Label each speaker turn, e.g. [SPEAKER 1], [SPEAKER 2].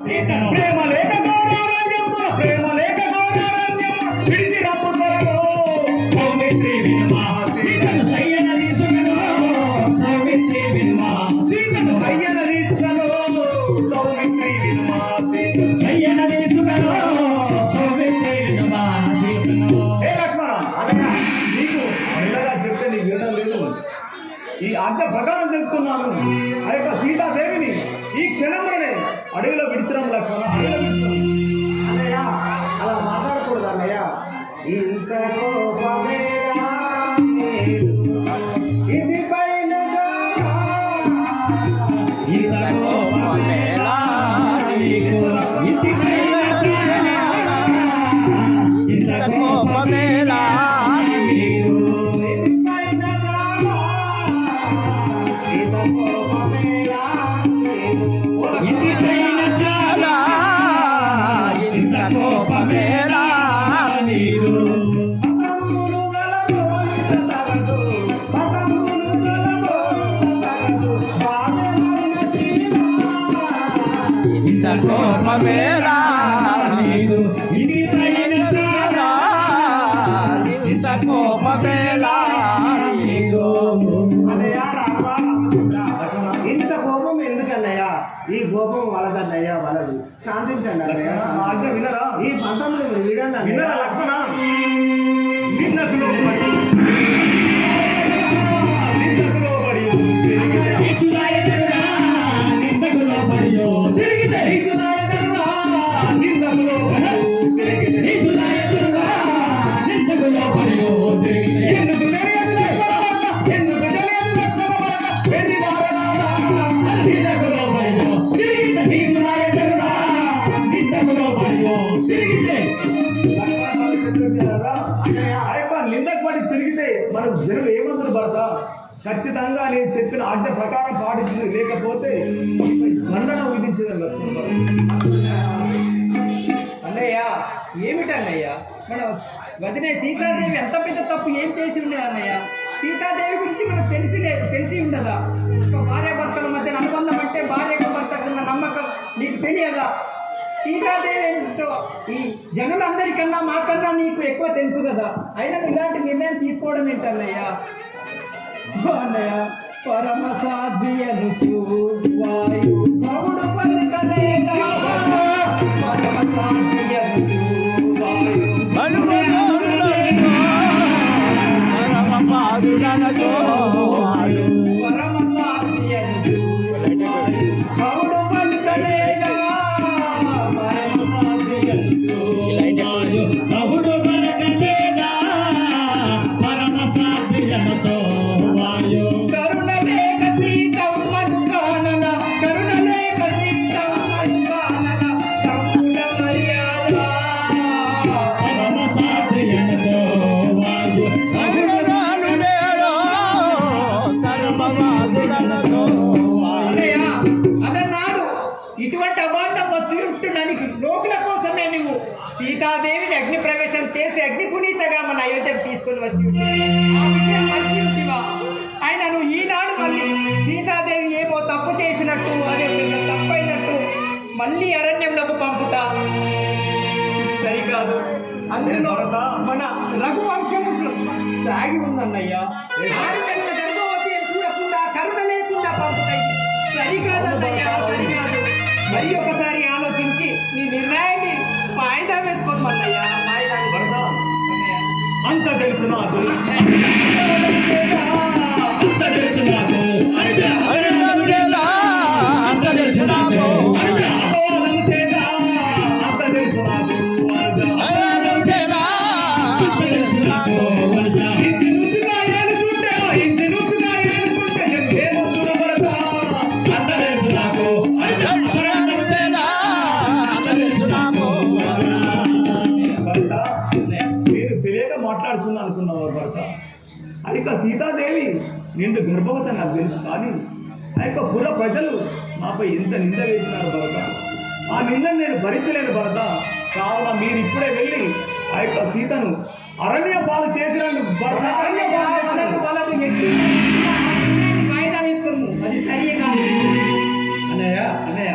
[SPEAKER 1] ప్రేమ లేక ప్రేమ లేక ఈ ఆజ్ఞ ప్రకారం చెప్తున్నాను. ఆ యొక్క సీతాదేవిని ఈ క్షణంలోనే అడవిలో విడిచినాం లక్ష్మణ. అడవిలో
[SPEAKER 2] అన్నయ్య అలా మాట్లాడకూడదు అన్నయ్య. ఇంత? ఇది పైన.
[SPEAKER 1] ఇంత కోపమేలా కోపమేలా? ఇంటి పైన జానా. ఇంత కోపమేలా
[SPEAKER 2] రామచంద్ర ఇంత కోపం ఎందుకన్నయ్య? ఈ కోపం వలదన్నయ్య వలదు. శాంతించండి అన్నయ్య ఈ
[SPEAKER 1] వినరా
[SPEAKER 2] అన్నయ్య.
[SPEAKER 1] లక్ష్మణ? జనులు ఏమందరు పడతా ఖచ్చితంగా నేను చెప్పిన ఆజ్ఞ ప్రకారం పాటించింది. లేకపోతే దండన విధించేది
[SPEAKER 3] అన్నయ్య ఏమిటన్నయ్య మన వదిలే సీతాదేవి ఎంత పెద్ద తప్పు ఏం చేసి ఉండేది అన్నయ్య? సీతాదేవి గురించి మనకు తెలిసి తెలిసి ఉండదా? భార్య భర్తల మధ్య అనుబంధం అంటే భార్యకు భర్త నమ్మకం నీకు తెలియదా? సీతాదేవి ఏంటో? ఈ జనులందరికన్నా మాకన్నా నీకు ఎక్కువ తెలుసు కదా. అయినా ఇలాంటి నిర్ణయం తీసుకోవడం ఏంటన్నయ్యా? అన్నయ్య పరమ సాధ్యను వాయు. కవుడు పలుకలేగా పరమ సాధ్యను వాయు. పరమ అవాండం వచ్చి లోకుల కోసమే నువ్వు సీతాదేవిని అగ్ని ప్రవేశం చేసి అగ్ని పునీతగా మన అయోధ్యకు తీసుకొని వచ్చి? ఆయన నువ్వు ఈనాడు మళ్ళీ సీతాదేవి ఏమో తప్పు చేసినట్టు అదే తప్పైనట్టు మళ్ళీ అరణ్యంలోకి పంపుతా. సరికాదు. అందులో మన రఘువంశము సాగి ఉందన్నయ్య. గర్భవతి చూడకుండా కరుణ లేకుండా పంపుతాయి. సరికాదన్నయ్య సరికాదు. మరి ఒకసారి ఆలోచించి నీ నిర్ణయాన్ని వాయిదా వేసుకోమన్నయ్య వాయిదా
[SPEAKER 1] అంత తెలుసు నాకు. అంత తెలుసు నాకు. అంత తెలుసు నాకు. అంత తెలుసు నాకు. ఆ యొక్క సీతాదేవి నిండు గర్భవతి నాకు తెలుసు. కానీ ఆ యొక్క పుర ప్రజలు నాపై ఎంత నింద వేసినారు భరత. ఆ నిందను నేను భరించలేను భరత. కావున మీరు ఇప్పుడే వెళ్ళి ఆ యొక్క సీతను అరణ్య పాలు చేసినందుకు భరత అరణ్య అన్నయ్య
[SPEAKER 3] అన్నయ్య.